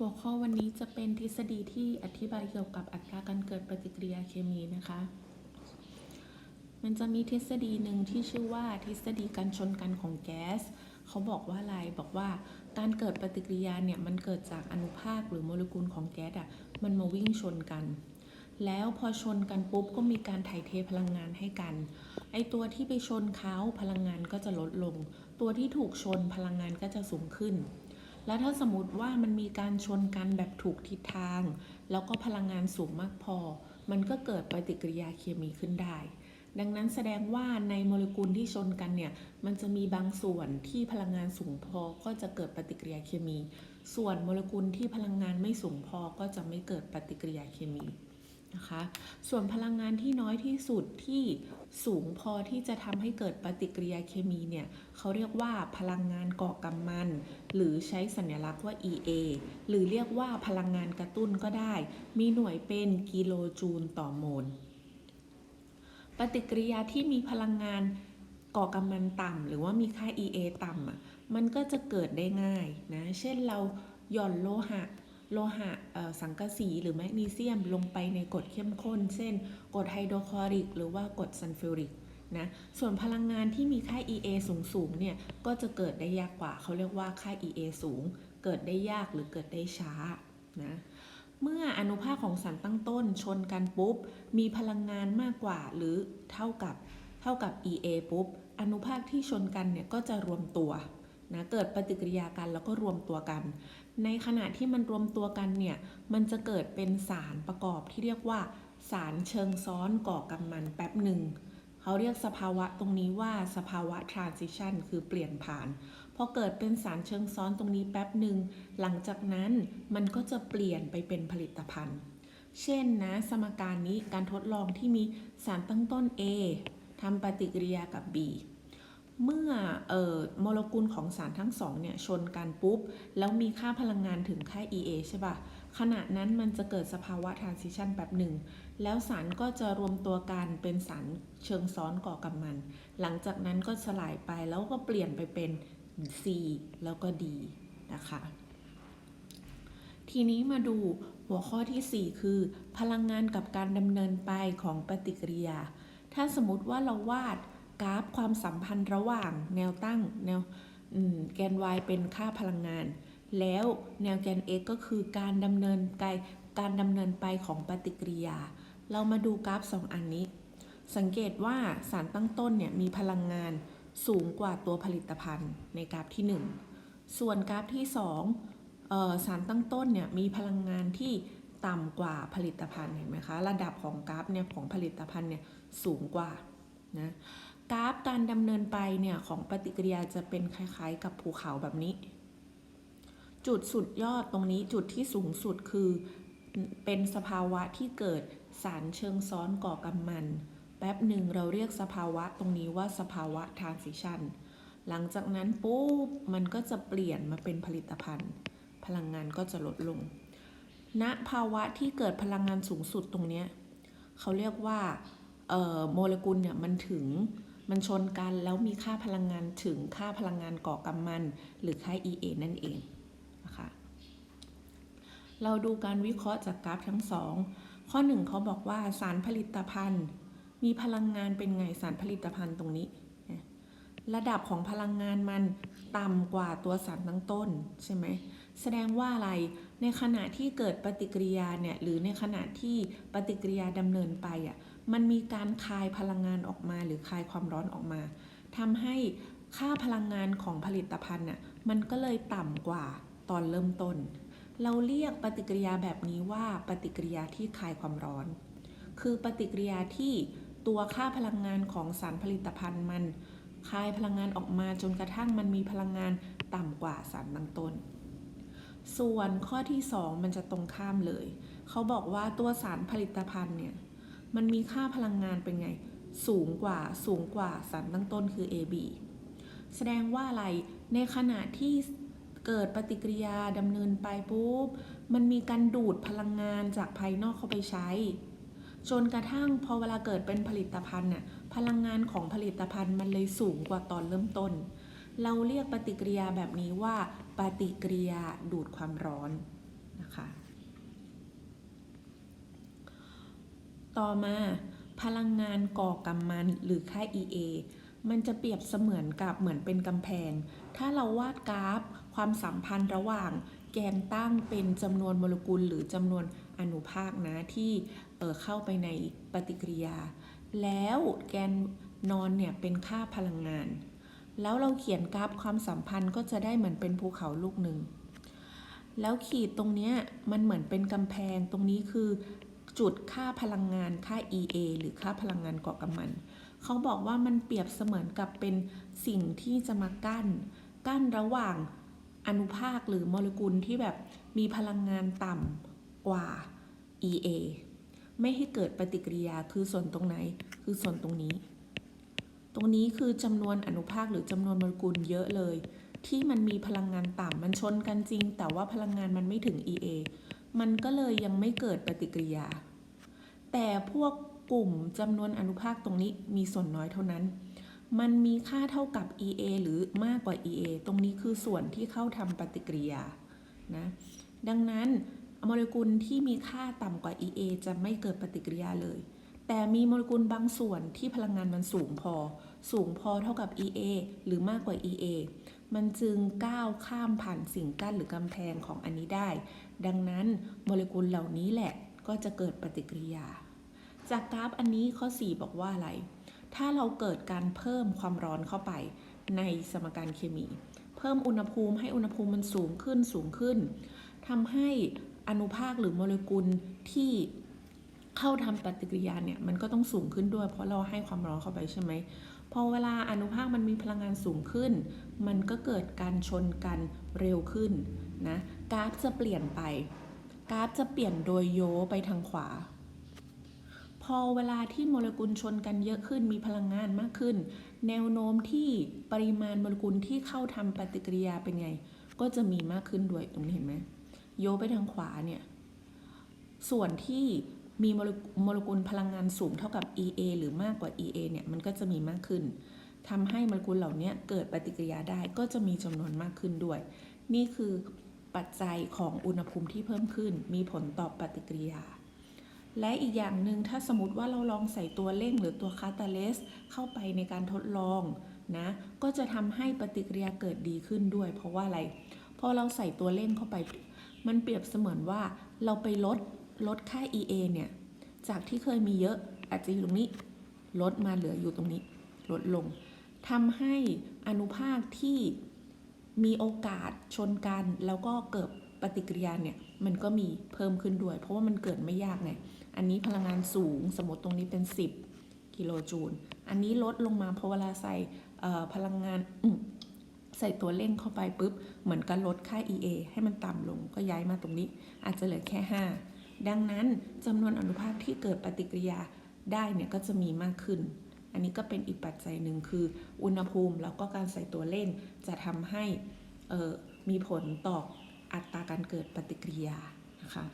หัวข้อวันนี้จะเป็นทฤษฎีที่อธิบายเกี่ยวกับอัตราการเกิดปฏิกิริยาเคมีนะคะ มันจะมีทฤษฎีหนึ่งที่ชื่อว่าทฤษฎีการชนกันของแก๊ส เขาบอกว่าอะไร บอกว่าการเกิดปฏิกิริยาเนี่ยมันเกิดจากอนุภาคหรือโมเลกุลของแก๊สอะมันมาวิ่งชนกัน แล้วพอชนกันปุ๊บก็มีการถ่ายเทพลังงานให้กัน ไอตัวที่ไปชนเขาพลังงานก็จะลดลง ตัวที่ถูกชนพลังงานก็จะสูงขึ้น แล้วถ้าสมมติว่ามันมีการชนกันแบบถูกทิศทาง แล้วก็พลังงานสูงมากพอ มันก็เกิดปฏิกิริยาเคมีขึ้นได้ ดังนั้นแสดงว่าในโมเลกุลที่ชนกันเนี่ย มันจะมีบางส่วนที่พลังงานสูงพอก็จะเกิดปฏิกิริยาเคมี ส่วนโมเลกุลที่พลังงานไม่สูงพอก็จะไม่เกิดปฏิกิริยาเคมี นะคะ ส่วนพลังงานที่น้อยที่สุดที่สูงพอที่จะทำให้เกิดปฏิกิริยาเคมีเนี่ยเขาเรียกว่าพลังงานก่อกำมัน หรือใช้สัญลักษณ์ว่า EA หรือเรียกว่าพลังงานกระตุ้นก็ได้ มีหน่วยเป็นกิโลจูลต่อโมล ปฏิกิริยาที่มีพลังงานก่อกำมันต่ำหรือว่ามีค่า EA ต่ำอะมันก็จะเกิดได้ง่ายนะ เช่นเราหย่อนโลหะ โลหะสังกะสีหรือแมกนีเซียมลงไปในกรดเข้มข้น เช่นกรดไฮโดรคลอริก หรือว่ากรดซัลฟูริกนะส่วนพลังงานที่มีค่า EA สูงสูงเนี่ยก็จะเกิดได้ยากกว่าเขาเรียกว่าค่า EA สูง เกิดได้ยากหรือเกิดได้ช้านะเมื่ออนุภาคของสารตั้งต้นชนกันปุ๊บ มีพลังงานมากกว่าหรือเท่ากับเท่ากับ EA ปุ๊บอนุภาคที่ชนกันเนี่ยก็จะรวมตัว นะเกิดปฏิกิริยากันแล้วก็รวมตัวกัน ในขณะที่มันรวมตัวกันเนี่ยมันจะเกิดเป็นสารประกอบที่เรียกว่า สารเชิงซ้อนก่อกำมันแป๊บหนึ่งเขาเรียกสภาวะตรงนี้ว่าสภาวะ transition คือเปลี่ยนผ่าน พอเกิดเป็นสารเชิงซ้อนตรงนี้แป๊บหนึ่งหลังจากนั้นมันก็จะเปลี่ยนไปเป็นผลิตภัณฑ์ เช่นนะสมการนี้การทดลองที่มีสารตั้งต้น A ทำปฏิกิริยากับ B เมื่อออโมเลกุลของสารทั้งสองเนี่ยชนกันปุ๊บ แล้วมีค่าพลังงานถึงค่า EA ใช่ปะขณะนั้นมันจะเกิดสภาวะ transition แบบหนึ่ง แล้วสารก็จะรวมตัวกันเป็นสารเชิงซ้อนก่อกับมัน หลังจากนั้นก็สลายไปแล้วก็เปลี่ยนไปเป็น C แล้วก็ D นะคะ ทีนี้มาดูหัวข้อที่ 4 คือ พลังงานกับการดำเนินไปของปฏิกิริยา ถ้าสมมติว่าเราวาด กราฟความสัมพันธ์ระหว่างแนวตั้งแนวแกน y เป็นค่าพลังงาน แล้วแนวแกน x ก็คือการดำเนินไปการดำเนินไปของปฏิกิริยา เรามาดูกราฟ 2 อันนี้ สังเกตว่าสารตั้งต้นเนี่ยมีพลังงานสูงกว่าตัวผลิตภัณฑ์ในกราฟที่ 1 ส่วนกราฟที่2เอ่อสารตั้งต้นเนี่ยมีพลังงานที่ต่ำกว่าผลิตภัณฑ์เห็นไหมคะ ระดับของกราฟเนี่ยของผลิตภัณฑ์เนี่ยสูงกว่านะ กราฟการดำเนินไปเนี่ยของปฏิกิริยาจะเป็นคล้ายๆ กับภูเขาแบบนี้ จุดสุดยอดตรงนี้จุดที่สูงสุดคือเป็นสภาวะที่เกิดสารเชิงซ้อนก่อกำมัน แป๊บหนึ่งเราเรียกสภาวะตรงนี้ว่าสภาวะ transition หลังจากนั้นปุ๊บมันก็จะเปลี่ยนมาเป็นผลิตภัณฑ์ พลังงานก็จะลดลงณภาวะที่เกิดพลังงานสูงสุดตรงนี้เขาเรียกว่าโมเลกุลเนี่ยมันถึง มันชนกันแล้วมีค่าพลังงานถึงค่าพลังงานก่อกำมัน หรือค่า EA นั่นเองนะคะเราดูการวิเคราะห์จากกราฟทั้งสองข้อหนึ่งเขาบอกว่าสารผลิตภัณฑ์ มีพลังงานเป็นไงสารผลิตภัณฑ์ตรงนี้ ระดับของพลังงานมันต่ำกว่าตัวสารตั้งต้นใช่ไหมแสดงว่าอะไรในขณะที่เกิดปฏิกิริยาเนี่ยหรือในขณะที่ปฏิกิริยาดำเนินไปอะมันมีการคายพลังงานออกมาหรือคายความร้อนออกมาทำให้ค่าพลังงานของผลิตภัณฑ์น่ะมันก็เลยต่ำกว่าตอนเริ่มต้น เราเรียกปฏิกิริยาแบบนี้ว่าปฏิกิริยาที่คายความร้อน คือปฏิกิริยาที่ตัวค่าพลังงานของสารผลิตภัณฑ์มัน คายพลังงานออกมาจนกระทั่งมันมีพลังงานต่ำกว่าสารตั้งต้น ส่วนข้อที่ 2 มันจะตรงข้ามเลย เขาบอกว่าตัวสารผลิตภัณฑ์เนี่ย มันมีค่าพลังงานเป็นไง สูงกว่าสูงกว่าสารตั้งต้นคือ AB แสดงว่าอะไร ในขณะที่เกิดปฏิกิริยาดำเนินไปปุ๊บ มันมีการดูดพลังงานจากภายนอกเข้าไปใช้ จนกระทั่งพอเวลาเกิดเป็นผลิตภัณฑ์น่ะพลังงานของผลิตภัณฑ์มันเลยสูงกว่าตอนเริ่มต้น เราเรียกปฏิกิริยาแบบนี้ว่า ปฏิกิริยาดูดความร้อนนะคะต่อมาพลังงานก่อกำมันหรือค่า EA มันจะเปรียบเสมือนกับเหมือนเป็นกำแพง ถ้าเราวาดกราฟ ความสัมพันธ์ระหว่าง แกนตั้งเป็นจำนวนโมเลกุลหรือจำนวน อนุภาคนะที่เเข้าไปในปฏิกิริยา แล้วแกนนอนเนี่ยเป็นค่าพลังงาน แล้วเราเขียนกราฟความสัมพันธ์ก็จะได้เหมือนเป็นภูเขาลูกหนึ่ง แล้วขีดตรงเนี้ยมันเหมือนเป็นกำแพงตรงนี้คือจุดค่าพลังงานค่า EA หรือค่าพลังงานเกาะกำมัน เขาบอกว่ามันเปรียบเสมือนกับเป็นสิ่งที่จะมากั้น กั้นระหว่างอนุภาคหรือโมเลกุลที่แบบมีพลังงานต่ำ กว่า EA ไม่ให้เกิดปฏิกิริยาคือส่วนตรงไหน คือส่วนตรงนี้ ตรงนี้คือจำนวนอนุภาคหรือจำนวนโมเลกุลเยอะเลย ที่มันมีพลังงานต่ำมันชนกันจริง แต่ว่าพลังงานมันไม่ถึง EA มันก็เลยยังไม่เกิดปฏิกิริยา แต่พวกกลุ่มจำนวนอนุภาคตรงนี้มีส่วนน้อยเท่านั้น มันมีค่าเท่ากับ EA หรือมากกว่า EA ตรงนี้คือส่วนที่เข้าทำปฏิกิริยานะ ดังนั้น โมเลกุลที่มีค่าต่ำกว่า EA จะไม่เกิดปฏิกิริยาเลย แต่มีโมเลกุลบางส่วนที่พลังงานมันสูงพอ สูงพอเท่ากับ EA หรือมากกว่า EA มันจึงก้าวข้ามผ่านสิ่งกั้นหรือกำแพงของอันนี้ได้ ดังนั้นโมเลกุลเหล่านี้แหละก็จะเกิดปฏิกิริยา จากกราฟอันนี้ข้อ 4 บอกว่าอะไร ถ้าเราเกิดการเพิ่มความร้อนเข้าไปในสมการเคมี เพิ่มอุณหภูมิให้อุณหภูมิมันสูงขึ้นสูงขึ้นทำให้ อนุภาคหรือโมเลกุลที่เข้าทำปฏิกิริยาเนี่ยมันก็ต้องสูงขึ้นด้วย เพราะเราให้ความร้อนเข้าไปใช่ไหมพอเวลาอนุภาคมันมีพลังงานสูงขึ้น มันก็เกิดการชนกันเร็วขึ้นนะกราฟจะเปลี่ยนไป กราฟจะเปลี่ยนโดยโยไปทางขวา พอเวลาที่โมเลกุลชนกันเยอะขึ้นมีพลังงานมากขึ้น แนวโน้มที่ปริมาณโมเลกุลที่เข้าทำปฏิกิริยาเป็นไง ก็จะมีมากขึ้นด้วยตรงนี้เห็นไหม โยไปทางขวาเนี่ย ส่วนที่มีโมเลกุลพลังงานสูงเท่ากับ EA หรือมากกว่า EA เนี่ย มันก็จะมีมากขึ้นทำให้โมเลกุลเหล่านี้เกิดปฏิกิริยาได้ก็จะมีจำนวนมากขึ้นด้วย นี่คือปัจจัยของอุณหภูมิที่เพิ่มขึ้น มีผลต่อปฏิกิริยา และอีกอย่างหนึ่งถ้าสมมติว่าเราลองใส่ตัวเร่งหรือตัวคาตาเลสเข้าไปในการทดลองนะ ก็จะทำให้ปฏิกิริยาเกิดดีขึ้นด้วย เพราะว่าอะไรพอเราใส่ตัวเร่งเข้าไป มันเปรียบเสมือนว่าเราไปลดลดค่า EA เนี่ย จากที่เคยมีเยอะอาจจะอยู่ตรงนี้ ลดมาเหลืออยู่ตรงนี้ ลดลงทำให้อนุภาคที่มีโอกาสชนกัน แล้วก็เกิดปฏิกิริยาเนี่ย มันก็มีเพิ่มขึ้นด้วย เพราะว่ามันเกิดไม่ยากไงอันนี้พลังงานสูงสมมติตรงนี้เป็น 10 กิโลจูล อันนี้ลดลงมาพอเวลาใส่พลังงาน ใส่ตัวเร่งเข้าไปปุ๊บ เหมือนกับลดค่า EA ให้มันต่ำลงก็ย้ายมาตรงนี้ อาจจะเหลือแค่ 5 ดังนั้นจำนวนอนุภาคที่เกิดปฏิกิริยาได้เนี่ยก็จะมีมากขึ้น อันนี้ก็เป็นอีกปัจจัยหนึ่งคือ อุณหภูมิแล้วก็การใส่ตัวเร่งจะทำให้มีผลต่ออัตราการเกิดปฏิกิริยานะคะ